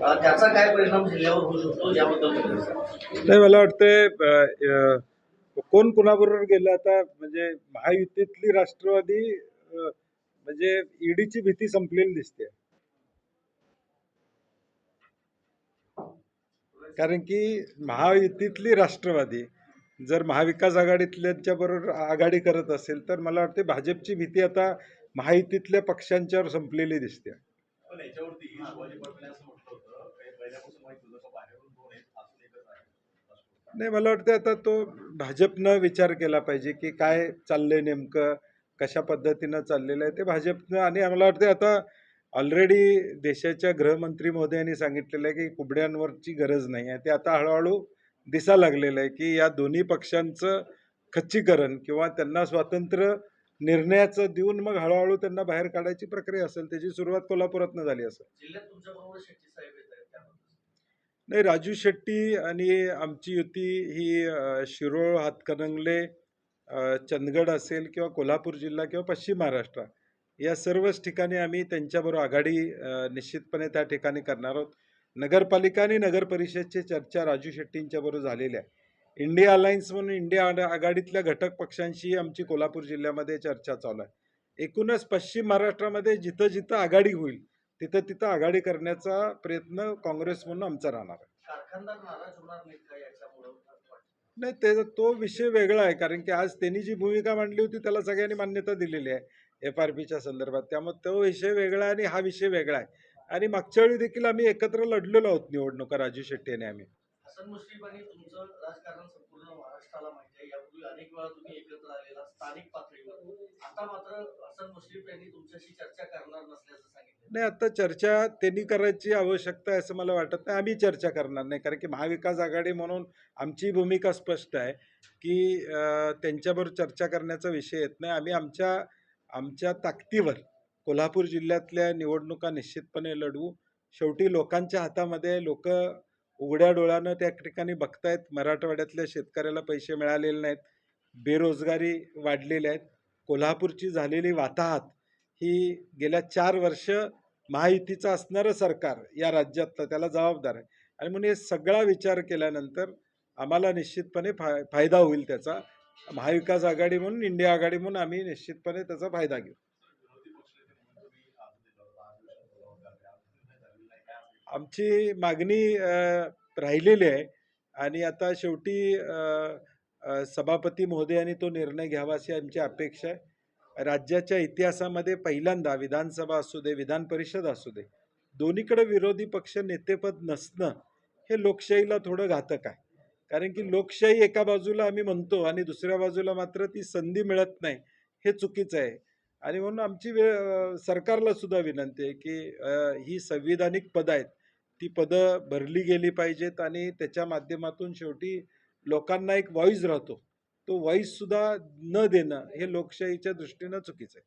अ, त्याचा काय परिणाम जिल्ह्यावर होऊ शकतो याबद्दल. नाही मला वाटतंय कोण कुणाबरोबर गेलं आता म्हणजे महायुतीतली राष्ट्रवादी म्हणजे ईडीची भीती संपलेली दिसते कारण की महायुतीतली राष्ट्रवादी जर महाविकास आघाडीतल्यांच्या बरोबर आघाडी करत असेल तर मला वाटते भाजपची भीती आता महायुतीतल्या पक्षांच्यावर संपलेली दिसते नाही मला वाटतं आता तो भाजपनं विचार केला पाहिजे की काय चाललंय नेमकं कशा पद्धतीनं चाललेलं आहे ते भाजपनं. आणि मला वाटतं आता ऑलरेडी देशाच्या गृहमंत्री महोदयांनी सांगितलेलं आहे की कुबड्यांवरची गरज नाही आहे. ते आता हळूहळू दिसा लागलेलं आहे की या दोन्ही पक्षांचं खच्चीकरण किंवा त्यांना स्वातंत्र्य निर्णयाचं देऊन मग हळूहळू त्यांना बाहेर काढायची प्रक्रिया असेल त्याची सुरुवात कोल्हापुरातनं झाली असेल जिल्ह्यात तुमच्या बरोबर शेट्टी साहेब येत आहेत त्याबद्दल नाही राजू शेट्टी आणि आमची युती ही शिरोळ हातकणंगले चंदगड असेल किंवा कोल्हापूर जिल्हा किंवा पश्चिम महाराष्ट्र या सर्वच ठिकाणी आम्ही त्यांच्याबरोबर आघाडी निश्चितपणे त्या ठिकाणी करणार आहोत. नगरपालिका आणि नगर परिषदची चर्चा राजू शेट्टींच्याबरोबर झालेली आहे. इंडिया अलायन्स म्हणून इंडिया आघाडीतल्या घटक पक्षांशी आमची कोल्हापूर जिल्ह्यामध्ये चर्चा चालू आहे. एकूणच पश्चिम महाराष्ट्रामध्ये जिथं जिथं आघाडी होईल तिथं तिथं आघाडी करण्याचा प्रयत्न काँग्रेस म्हणून आमचा राहणार आहे? नाही ते तो विषय वेगळा आहे कारण की आज त्यांनी जी भूमिका मांडली होती त्याला सगळ्यांनी मान्यता दिलेली आहे एफ आर पीच्या संदर्भात. त्यामुळे तो विषय वेगळा आहे आणि हा विषय वेगळा आहे. आणि मागच्या वेळी देखील आम्ही एकत्र लढलेलो आहोत निवडणुका राजू शेट्टी आणि आम्ही. हसन मुश्रीफ आणि तुमचं राजकारण संपूर्ण महाराष्ट्राला माहिती आहे. यापूर्वी अनेक वेळा तुम्ही एकत्र आलेला स्थानिक पातळीवर. आता मात्र हसन मुश्रीफ यांनी तुमच्याशी चर्चा करणार नसल्याचं सांगितलं. नाही आता चर्चा त्यांनी करायची आवश्यकता आहे असं मला वाटत नाही. आम्ही चर्चा करणार नाही. कारण की महाविकास आघाडी म्हणून आमची भूमिका स्पष्ट आहे की त्यांच्याबरोबर चर्चा करण्याचा विषय येत नाही. आम्ही आमच्या आमच्या ताकदीवर कोल्हापूर जिल्ह्यातल्या निवडणुका निश्चितपणे लढवू. शेवटी लोकांच्या हातामध्ये लोक उघड्या डोळ्यानं त्या ठिकाणी बघतायत. मराठवाड्यातल्या शेतकऱ्याला पैसे मिळालेले नाहीत. बेरोजगारी वाढलेली आहेत कोल्हापूरची झालेली वाताहत ही गेल्या चार वर्ष महायुतीचं असणारं सरकार या राज्यातलं त्याला जबाबदार आहे. आणि म्हणून हे सगळा विचार केल्यानंतर आम्हाला निश्चितपणे फाय फायदा होईल त्याचा. महाविकास आघाडी म्हणून इंडिया आघाडी म्हणून आम्ही निश्चितपणे त्याचा फायदा घेऊ. आमची मागणी राहिलेली आहे. आणि आता शेवटी सभापती महोदयांनी तो निर्णय घ्यावा अशी आमची अपेक्षा आहे. राज्याच्या इतिहासामध्ये पहिल्यांदा विधानसभा असू दे विधान परिषद असू दे दोन्हीकडे विरोधी पक्ष नेतेपद नसणं हे लोकशाहीला थोडं घातक आहे. कारण की लोकशाही एका बाजूला आम्ही म्हणतो आणि दुसऱ्या बाजूला मात्र ती संधी मिळत नाही हे चुकीचं आहे. आणि म्हणून आमची वे सरकारला सुद्धा विनंती आहे की ही संविधानिक पदं आहेत ती पदं भरली गेली पाहिजेत आणि त्याच्या माध्यमातून शेवटी लोकांना एक व्हॉईस राहतो. तो व्हॉईस सुद्धा न देणं हे लोकशाहीच्या दृष्टीनं चुकीचं आहे.